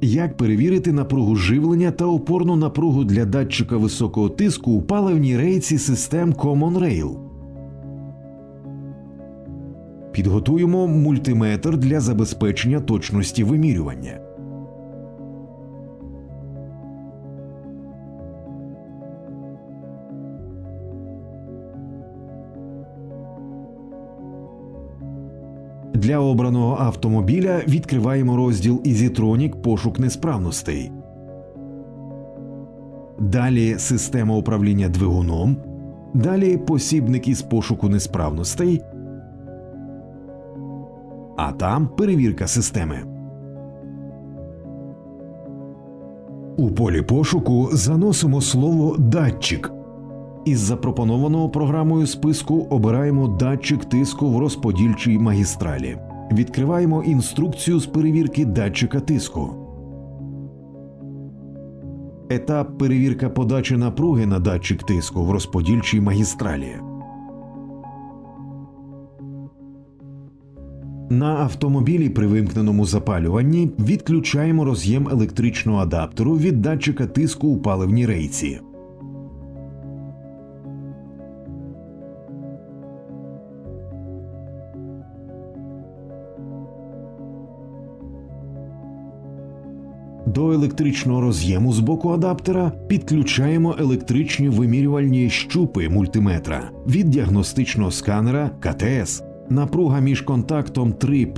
Як перевірити напругу живлення та опорну напругу для датчика високого тиску у паливній рейці систем Common Rail? Підготуємо мультиметр для забезпечення точності вимірювання. Для обраного автомобіля відкриваємо розділ EasyTronic пошук несправностей. Далі система управління двигуном. Далі посібник із пошуку несправностей. А там перевірка системи. У полі пошуку заносимо слово датчик. Із запропонованого програмою списку обираємо датчик тиску в розподільчій магістралі. Відкриваємо інструкцію з перевірки датчика тиску. Етап перевірка подачі напруги на датчик тиску в розподільчій магістралі. На автомобілі при вимкненому запалюванні відключаємо роз'єм електричного адаптеру від датчика тиску у паливній рейці. До електричного роз'єму з боку адаптера підключаємо електричні вимірювальні щупи мультиметра від діагностичного сканера КТС. Напруга між контактом 3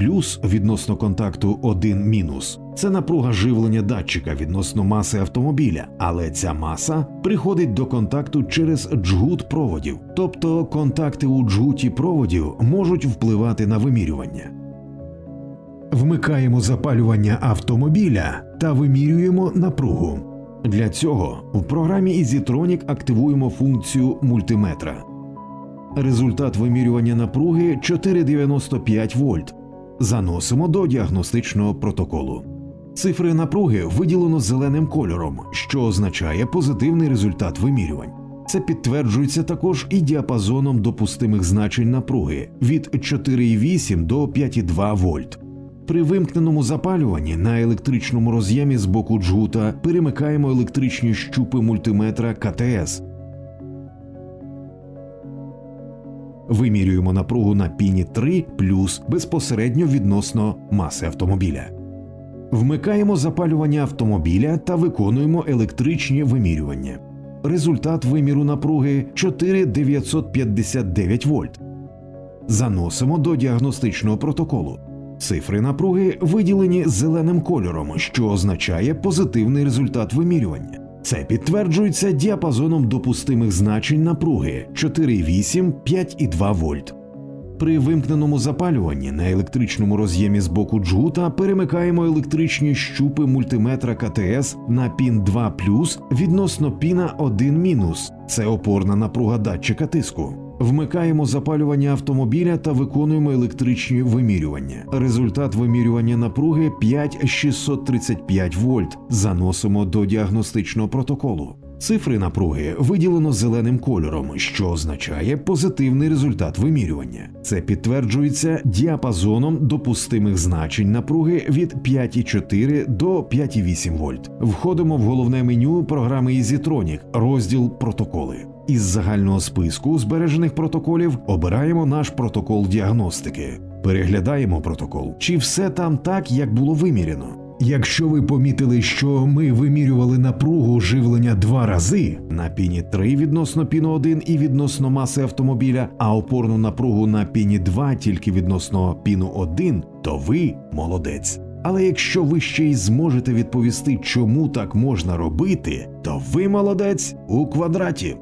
відносно контакту 1 Це напруга живлення датчика відносно маси автомобіля, але ця маса приходить до контакту через джгут проводів, тобто контакти у джгуті проводів можуть впливати на вимірювання. Вмикаємо запалювання автомобіля та вимірюємо напругу. Для цього в програмі EasyTronic активуємо функцію мультиметра. Результат вимірювання напруги 495 вольт. Заносимо до діагностичного протоколу. Цифри напруги виділено зеленим кольором, що означає позитивний результат вимірювань. Це підтверджується також і діапазоном допустимих значень напруги від 4,8 до 5,2 вольт. При вимкненому запалюванні на електричному роз'ємі з боку джгута перемикаємо електричні щупи мультиметра КТС. Вимірюємо напругу на піні 3 плюс безпосередньо відносно маси автомобіля. Вмикаємо запалювання автомобіля та виконуємо електричні вимірювання. Результат виміру напруги 4,959 вольт. Заносимо до діагностичного протоколу. Цифри напруги виділені зеленим кольором, що означає позитивний результат вимірювання. Це підтверджується діапазоном допустимих значень напруги 4,8 5,2 вольт. При вимкненому запалюванні на електричному роз'ємі з боку джгута перемикаємо електричні щупи мультиметра КТС на пін 2 відносно піна 1 Це опорна напруга датчика тиску. Вмикаємо запалювання автомобіля та виконуємо електричні вимірювання. Результат вимірювання напруги 5635 вольт. Заносимо до діагностичного протоколу. Цифри напруги виділено зеленим кольором, що означає позитивний результат вимірювання. Це підтверджується діапазоном допустимих значень напруги від 5,4 до 5,8 вольт. Входимо в головне меню програми EasyTronic, розділ протоколи. Із загального списку збережених протоколів обираємо наш протокол діагностики. Переглядаємо протокол, чи все там так, як було виміряно. Якщо ви помітили, що ми вимірювали напругу живлення два рази на піні 3 відносно піну 1 і відносно маси автомобіля, а опорну напругу на піні 2 тільки відносно піну 1, то ви молодець. Але якщо ви ще й зможете відповісти, чому так можна робити, то ви молодець у квадраті.